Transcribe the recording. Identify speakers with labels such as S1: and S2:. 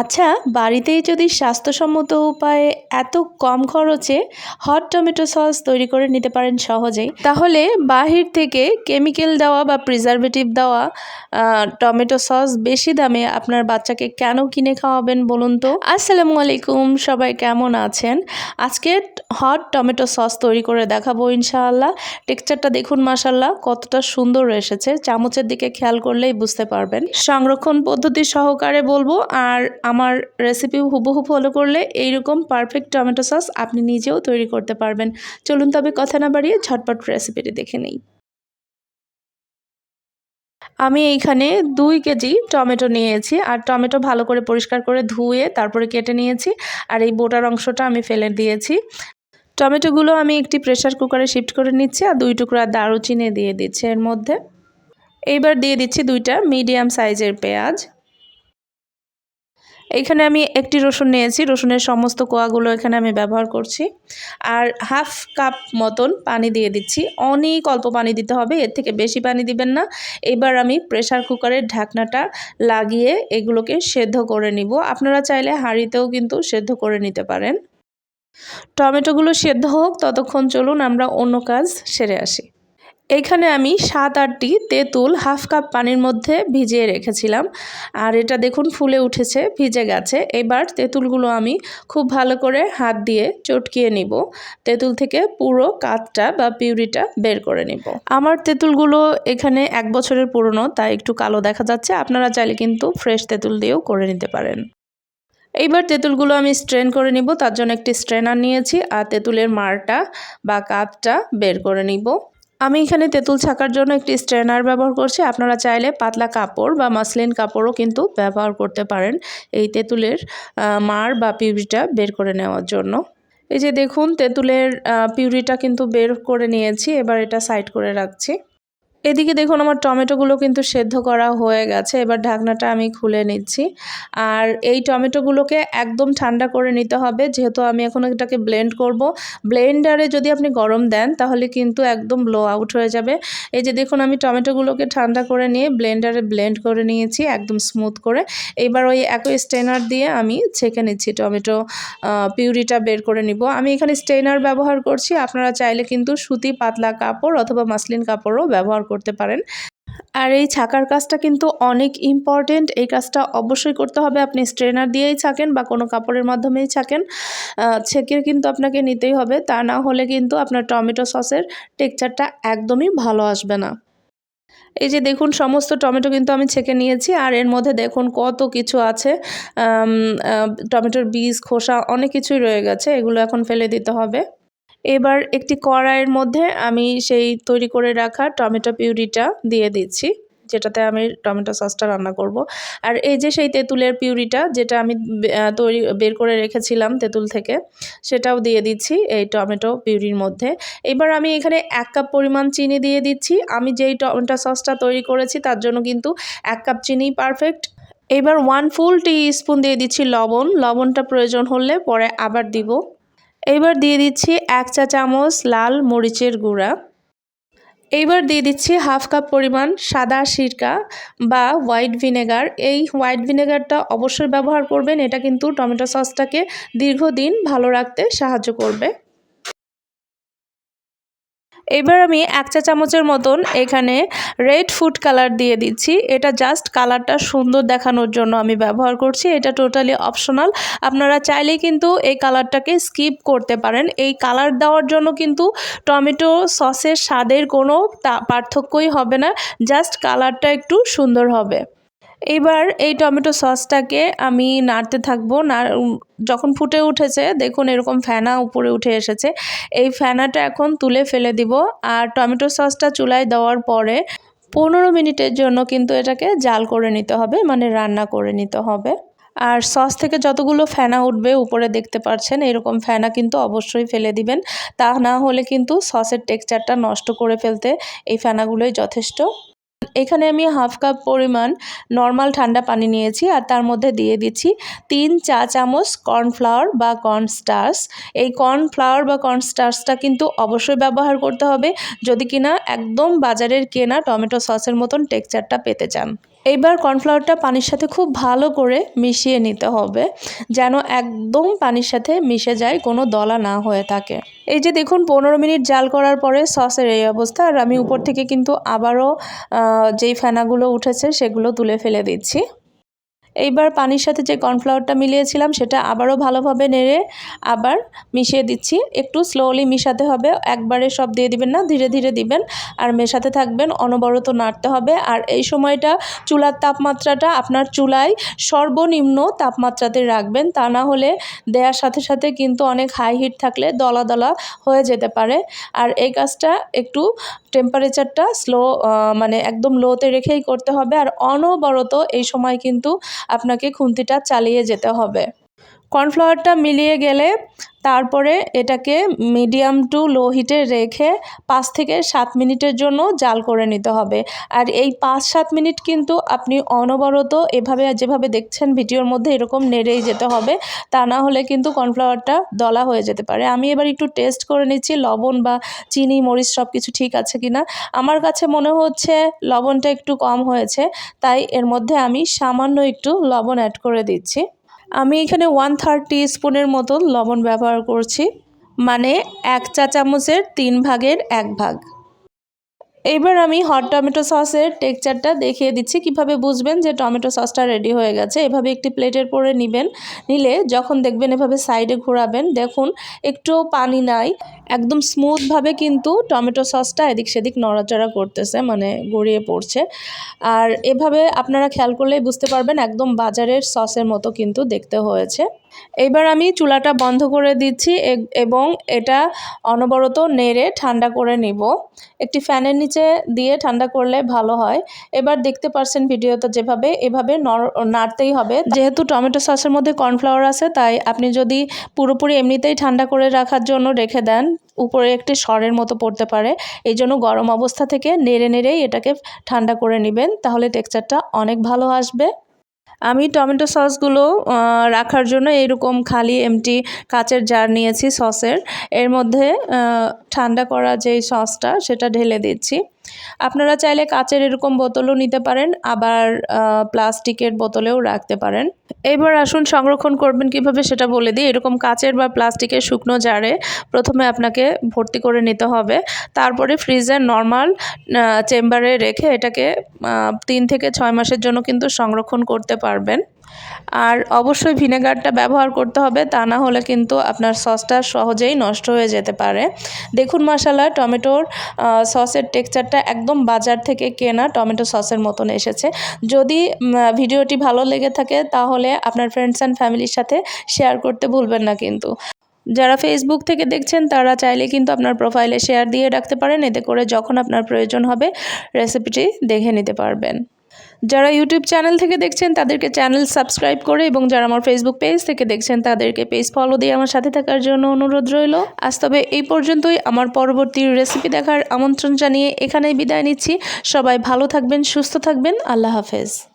S1: আচ্ছা বাড়িতেই যদি স্বাস্থ্যসম্মত উপায়ে এত কম খরচে হট টমেটো সস তৈরি করে নিতে পারেন সহজেই, তাহলে বাহির থেকে কেমিক্যাল দেওয়া বা প্রিজারভেটিভ দেওয়া টমেটো সস বেশি দামে আপনার বাচ্চাকে কেন কিনে খাওয়াবেন বলুন তো? আসসালামু আলাইকুম, সবাই কেমন আছেন? আজকে হট টমেটো সস তৈরি করে দেখাবো ইনশাআল্লাহ। টেক্সচারটা দেখুন মাসাল্লাহ কতটা সুন্দর এসেছে। চামচের দিকে খেয়াল করলেই বুঝতে পারবেন। সংরক্ষণ পদ্ধতি সহকারে বলব, আর আমার রেসিপি হুবহু ফলো করলে এইরকম পারফেক্ট টমেটো সস আপনি নিজেও তৈরি করতে পারবেন। চলুন তবে কথা না বাড়িয়ে ঝটপট রেসিপিটি দেখে নেই। আমি এইখানে দুই কেজি টমেটো নিয়েছি আর টমেটো ভালো করে পরিষ্কার করে ধুয়ে তারপরে কেটে নিয়েছি আর এই বোটার অংশটা আমি ফেলে দিয়েছি। টমেটোগুলো আমি একটি প্রেসার কুকারে শিফট করে নিচ্ছি আর দুই টুকরা দারুচিনি দিয়ে দিচ্ছি এর মধ্যে। এইবার দিয়ে দিচ্ছি দুইটা মিডিয়াম সাইজের পেঁয়াজ। এখানে আমি একটি রসুন নিয়েছি, রসুনের সমস্ত কোয়াগুলো এখানে আমি ব্যবহার করছি। আর হাফ কাপ মতন পানি দিয়ে দিচ্ছি। অনেক অল্প পানি দিতে হবে, এর থেকে বেশি পানি দিবেন না। এবার আমি প্রেসার কুকারের ঢাকনাটা লাগিয়ে এগুলোকে সেদ্ধ করে নিব। আপনারা চাইলে হাঁড়িতেও কিন্তু সেদ্ধ করে নিতে পারেন। টমেটোগুলো সেদ্ধ হোক, ততক্ষণ চলুন আমরা অন্য কাজ সেরে আসি। এখানে আমি সাত আটটি তেঁতুল হাফ কাপ পানির মধ্যে ভিজিয়ে রেখেছিলাম। আর এটা দেখুন ফুলে উঠেছে, ভিজে গেছে। এবার তেঁতুলগুলো আমি খুব ভালো করে হাত দিয়ে চটকিয়ে নিব। তেঁতুল থেকে পুরো কাতটা বা পিউরিটা বের করে নিব। আমার তেঁতুলগুলো এখানে এক বছরের পুরনো, তাই একটু কালো দেখা যাচ্ছে। আপনারা চাইলে কিন্তু ফ্রেশ তেঁতুল দিয়েও করে নিতে পারেন। এইবার তেঁতুলগুলো আমি স্ট্রেন করে নিব। তার জন্য একটি স্ট্রেনার নিয়েছি। আর তেঁতুলের মারটা বা কাতটা বের করে নিব। আমি এখানে তেঁতুল ছাকার জন্য একটি স্ট্রেনার ব্যবহার করছি। আপনারা চাইলে পাতলা কাপড় বা মাসলিন কাপড়ও কিন্তু ব্যবহার করতে পারেন এই তেঁতুলের মার বা পিউরিটা বের করে নেওয়ার জন্য। এই যে দেখুন, তেঁতুলের পিউরিটা কিন্তু বের করে নিয়েছি। এবার এটা সাইড করে রাখছি। এদিকে দেখুন, আমার টমেটোগুলো কিন্তু সেদ্ধ করা হয়ে গেছে। এবার ঢাকনাটা আমি খুলে নিচ্ছি। আর এই টমেটোগুলোকে একদম ঠান্ডা করে নিতে হবে। যেহেতু আমি এখন এটাকে ব্লেন্ড করব। ব্লেন্ডারে যদি আপনি গরম দেন, তাহলে কিন্তু একদম ব্লো আউট হয়ে যাবে। এই যে দেখুন, আমি টমেটোগুলোকে ঠান্ডা করে নিয়ে ব্লেন্ডারে ব্লেন্ড করে নিয়েছি একদম স্মুথ করে। এবার ওই একই স্টেনার দিয়ে আমি ছেঁকে নিচ্ছি টমেটো পিউরিটা বের করে নিব। আমি এখানে স্টেনার ব্যবহার করছি। আপনারা চাইলে কিন্তু সুতি পাতলা কাপড় অথবা মাসলিন কাপড়ও ব্যবহার করতে পারেন। আর এই ছাকার কাজটা কিন্তু অনেক ইম্পর্টেন্ট এই কাজটা অবশ্যই করতে হবে। আপনি স্ট্রেনার দিয়েই ছাকেন বা কোনো কাপড়ের মাধ্যমেই ছাকেন। ছেঁকে কিন্তু আপনাকে নিতেই হবে। তা না হলে কিন্তু আপনার টমেটো সসের টেক্সচারটা একদমই ভালো আসবে না। এই যে দেখুন, সমস্ত টমেটো কিন্তু আমি ছেঁকে নিয়েছি। আর এর মধ্যে দেখুন কত কিছু আছে। টমেটোর বীজ, খোসা অনেক কিছুই রয়ে গেছে। এগুলো এখন ফেলে দিতে হবে। এবার একটি কড়াইয়ের মধ্যে আমি সেই তৈরি করে রাখা টমেটো পিউরিটা দিয়ে দিচ্ছি, যেটাতে আমি টমেটো সসটা রান্না করব। আর এই যে সেই তেঁতুলের পিউরিটা, যেটা আমি তৈরি, বের করে রেখেছিলাম তেঁতুল থেকে, সেটাও দিয়ে দিচ্ছি এই টমেটো পিউরির মধ্যে। এবার আমি এখানে এক কাপ পরিমাণ চিনি দিয়ে দিচ্ছি। আমি যেই টমেটো সসটা তৈরি করেছি, তার জন্য কিন্তু এক কাপ চিনি পারফেক্ট। এবার ওয়ান ফুল টি স্পুন দিয়ে দিচ্ছি লবণ। লবণটা প্রয়োজন হলে পরে আবার দিব। এইবার দিয়ে দিচ্ছি এক চা চামচ লাল মরিচের গুঁড়া। এইবার দিয়ে দিচ্ছি হাফ কাপ পরিমাণ সাদা সিরকা বা হোয়াইট ভিনেগার। এই হোয়াইট ভিনেগারটা অবশ্যই ব্যবহার করবেন, এটা কিন্তু টমেটো সসটাকে দীর্ঘদিন ভালো রাখতে সাহায্য করবে। এবার আমি এক চা চামচের মতন এখানে রেড ফুড কালার দিয়ে দিচ্ছি। এটা জাস্ট কালারটা সুন্দর দেখানোর জন্য আমি ব্যবহার করছি। এটা টোটালি অপশনাল আপনারা চাইলেই কিন্তু এই কালারটাকে স্কিপ করতে পারেন। এই কালার দেওয়ার জন্য কিন্তু টমেটো সসের স্বাদের কোনো পার্থক্যই হবে না। জাস্ট কালারটা একটু সুন্দর হবে। এইবার এই টমেটো সসটাকে আমি নাড়তে থাকব। না যখন ফুটে উঠেছে, দেখুন এরকম ফেনা উপরে উঠে এসেছে। এই ফেনাটা এখন তুলে ফেলে দিব আর টমেটো সসটা চুলায় দেওয়ার পরে পনেরো মিনিটের জন্য কিন্তু এটাকে জাল করে নিতে হবে মানে রান্না করে নিতে হবে। আর সস থেকে যতগুলো ফেনা উঠবে উপরে দেখতে পাচ্ছেন, এরকম ফেনা কিন্তু অবশ্যই ফেলে দিবেন। তা না হলে কিন্তু সসের টেক্সচারটা নষ্ট করে ফেলতে এই ফেনাগুলোই যথেষ্ট। এখানে আমি হাফ কাপ পরিমাণ নর্মাল ঠান্ডা পানি নিয়েছি আর তার মধ্যে দিয়ে দিচ্ছি তিন চা চামচ কর্নফ্লাওয়ার বা কর্নস্টার্স এই কর্নফ্লাওয়ার বা কর্নস্টার্সটা কিন্তু অবশ্যই ব্যবহার করতে হবে যদি কিনা একদম বাজারের কেনা টমেটো সসের মতন টেক্সচারটা পেতে চান। এইবার কর্নফ্লাওয়ারটা পানির সাথে খুব ভালো করে মিশিয়ে নিতে হবে, যেন একদম পানির সাথে মিশে যায়, কোনো দলা না হয়ে থাকে। এই যে দেখুন, পনেরো মিনিট জাল করার পরে সসের এই অবস্থা, আর আমি উপর থেকে কিন্তু আবারও যেই ফেনাগুলো উঠেছে, সেগুলো তুলে ফেলে দিচ্ছি। এইবার পানির সাথে যে কর্নফ্লাওয়ারটা মিলিয়েছিলাম, সেটা আবারও ভালোভাবে নেড়ে আবার মিশিয়ে দিচ্ছি। একটু স্লোলি মিশাতে হবে, একবারে সব দিয়ে দিবেন না, ধীরে ধীরে দিবেন। আর মেশাতে থাকবেন, অনবরত নাড়তে হবে। আর এই সময়টা চুলার তাপমাত্রাটা আপনার চুলায় সর্বনিম্ন তাপমাত্রাতে রাখবেন, তা না হলে দেওয়ার সাথে সাথে কিন্তু অনেক হাই হিট থাকলে দলা দলা হয়ে যেতে পারে। আর এই কাজটা একটু টেম্পারেচারটা স্লো মানে একদম লোতে রেখেই করতে হবে। আর অনবরত এই সময় কিন্তু আপনাকে খুন্তিটা চালিয়ে যেতে হবে। কর্নফ্লাওয়ারটা মিলিয়ে গেলে তারপরে এটাকে মিডিয়াম টু লো হিটে রেখে পাঁচ থেকে সাত মিনিটের জন্য জাল করে নিতে হবে। আর এই পাঁচ সাত মিনিট কিন্তু আপনি অনবরত এভাবে যেভাবে দেখছেন ভিডিওর মধ্যে এরকম নেড়েই যেতে হবে, তা না হলে কিন্তু কর্নফ্লাওয়ারটা দলা হয়ে যেতে পারে। আমি এবার একটু টেস্ট করে নিচ্ছি লবণ বা চিনি, মরিচ সব কিছু ঠিক আছে কি না আমার কাছে মনে হচ্ছে লবণটা একটু কম হয়েছে, তাই এর মধ্যে আমি সামান্য একটু লবণ অ্যাড করে দিচ্ছি। আমি এখানে ওয়ান থার্টি স্পুনের মতো লবণ ব্যবহার করছি মানে এক চা চামচের তিন ভাগের এক ভাগ। এইবার আমি হট টমেটো সসের টেক্সচারটা দেখিয়ে দিচ্ছি। কীভাবে বুঝবেন যে টমেটো সসটা রেডি হয়ে গেছে? এভাবে একটি প্লেটের পরে নেবেন। নিলে যখন দেখবেন এভাবে সাইডে ঘোরাবেন, দেখুন একটু পানি নাই। একদম স্মুথভাবে কিন্তু টমেটো সসটা এদিক সেদিক নড়াচড়া করতেছে মানে গড়িয়ে পড়ছে। আর এভাবে আপনারা খেয়াল করলেই বুঝতে পারবেন, একদম বাজারের সসের মতো কিন্তু দেখতে হয়েছে। এইবার আমি চুলাটা বন্ধ করে দিচ্ছি এবং এটা অনবরত নেড়ে ঠান্ডা করে নিব। একটি ফ্যানের নিচে দিয়ে ঠান্ডা করলে ভালো হয়। এবার দেখতে পারছেন ভিডিওতে যেভাবে, এভাবে নড়- নাড়তেই হবে। যেহেতু টমেটো সসের মধ্যে কর্নফ্লাওয়ার আছে, তাই আপনি যদি পুরোপুরি এমনিতেই ঠান্ডা করে রাখার জন্য রেখে দেন, উপরে একটি সরের মতো পড়তে পারে। এই জন্য গরম অবস্থা থেকে নেড়ে নেড়েই এটাকে ঠান্ডা করে নেবেন, তাহলে টেক্সচারটা অনেক ভালো আসবে। আমি টমেটো সসগুলো রাখার জন্য এরকম খালি এমটি কাচের জার নিয়েছি সসের। এর মধ্যে ঠান্ডা করা যেই সসটা, সেটা ঢেলে দিচ্ছি। আপনারা চাইলে কাচের এরকম বোতলও নিতে পারেন, আবার প্লাস্টিকের বোতলেও রাখতে পারেন। এবার আসুন সংরক্ষণ করবেন কীভাবে সেটা বলে দিই। এরকম কাচের বা প্লাস্টিকের শুকনো জারে প্রথমে আপনাকে ভর্তি করে নিতে হবে। তারপরে ফ্রিজের নর্মাল চেম্বারে রেখে এটাকে তিন থেকে ছয় মাসের জন্য কিন্তু সংরক্ষণ করতে পারবেন। আর অবশ্যই ভিনেগারটা ব্যবহার করতে হবে, তা না হলে কিন্তু আপনার সসটা সহজেই নষ্ট হয়ে যেতে পারে। দেখুন মশালা টমেটোর সসের টেক্সচারটা একদম বাজার থেকে কেনা টমেটো সসের মতন এসেছে। যদি ভিডিওটি ভালো লেগে থাকে, তাহলে আপনার ফ্রেন্ডস অ্যান্ড ফ্যামিলির সাথে শেয়ার করতে ভুলবেন না কিন্তু। যারা ফেসবুক থেকে দেখছেন, তারা চাইলে কিন্তু আপনার প্রোফাইলে শেয়ার দিয়ে রাখতে পারেন, এতে করে যখন আপনার প্রয়োজন হবে রেসিপিটি দেখে নিতে পারবেন। যারা ইউটিউব চ্যানেল থেকে দেখছেন, তাদেরকে চ্যানেল সাবস্ক্রাইব করে এবং যারা আমার ফেসবুক পেজ থেকে দেখছেন, তাদেরকে পেজ ফলো দিয়ে আমার সাথে থাকার জন্য অনুরোধ রইল। আজ তবে এই পর্যন্তই। আমার পরবর্তী রেসিপি দেখার আমন্ত্রণ জানিয়ে এখানেই বিদায় নিচ্ছি। সবাই ভালো থাকবেন, সুস্থ থাকবেন। আল্লাহ হাফেজ।